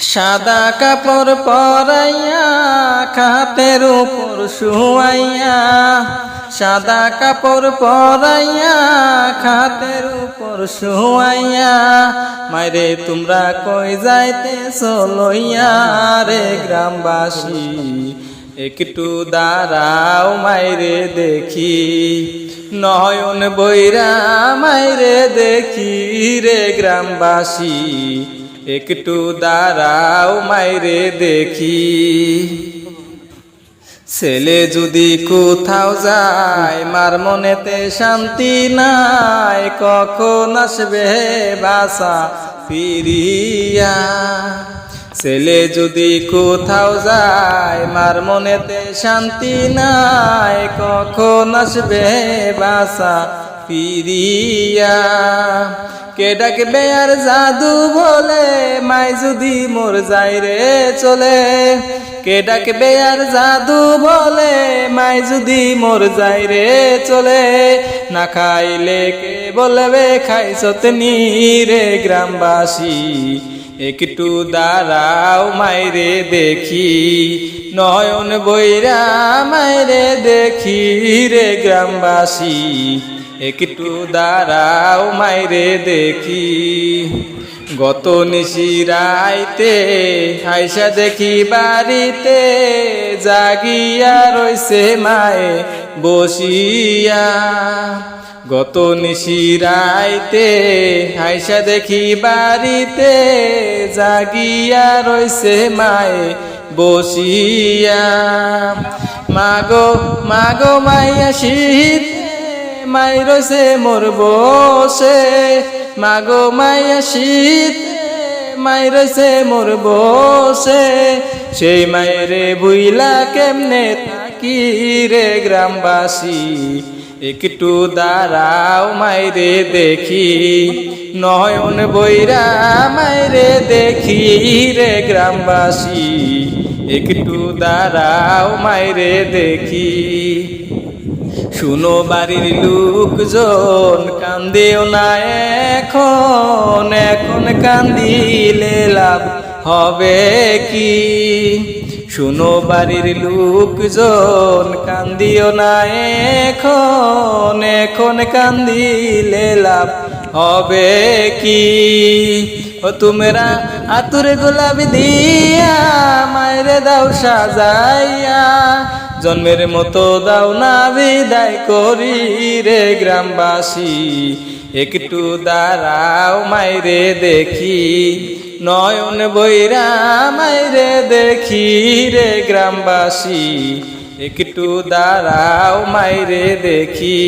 সাদা কাপড় পরাইয়া খাতের উপর শুয়াইয়া, সাদা কাপড় পরাইয়া খাতের উপর শুয়াইয়া, মাইরে তোমরা কই যাইতে লইয়া রে গ্রামবাসী? একটু দাঁড়াও মাইরে দেখি। নয়ন বৈরা মাইরে দেখি রে গ্রামবাসী, একটু দাঁড়াও মাইরে দেখি। ছেলে যদি কোথাও যায়, মার মনেতে শান্তি নাই, কখন আসবে বাসা ফিরিয়া? ছেলে যদি কোথাও যায়, মার মনেতে শান্তি নাই, কখন আসবে বাসা ফিরিয়া? কে ডাকবে আর জাদু বলে, মাই যদি মোর যাই রে চলে? কে ডাকবে আর জাদু বলে, মাই যদি মোর যাই রে চলে? না খাইলে কে বলবে খাইছত নি রে গ্রামবাসী। একটু দাঁড়াও মাইরে দেখি, নয়ন বৈরা মাইরে দেখি রে গ্রামবাসী। একটু দাঁড়াও মাইরে দেখি, গত নিশিরাইতে আইসা দেখি বাড়িতে, জাগিয়া রইছে মায়ে বসিয়া। গত নিশিরাইতে হাইসা দেখি বাড়িতে জাগিয়া রইছে মায়ে বসিয়া। মাগো মাগো মাইয়া শীত, মাই রইছে মোর বসে। মাগো মাইয়া শীত, মাই রইছে মোর বসে। সেই মায়েরে বুইলা কেমনে থাকি রে গ্রামবাসী? একটু দাঁড়াও মাইরে দেখি, নয়ন বৈরা মাইরে দেখি রে গ্রামবাসী। একটু দাঁড়াও মাইরে দেখি, শুনো বাড়ির লোকজন কান্দেও না এখন এখন কান্দিলে লাভ হবে কি? শুনো বাড়ির লোকজন, কান্দিও না এখন এখন কান্দিলে লাভ হবে কি? ও তোমরা আতুরে গোলাপি দিয়া মায়েরে দাও সাজাইয়া, জন্মের মতো দাও না বিদায় করি রে গ্রামবাসী। একটু দাঁড়াও মাইরে দেখি। নয়ন বৈরা মাইরে দেখি রে গ্রামবাসী একটু দাঁড়াও মাইরে দেখি।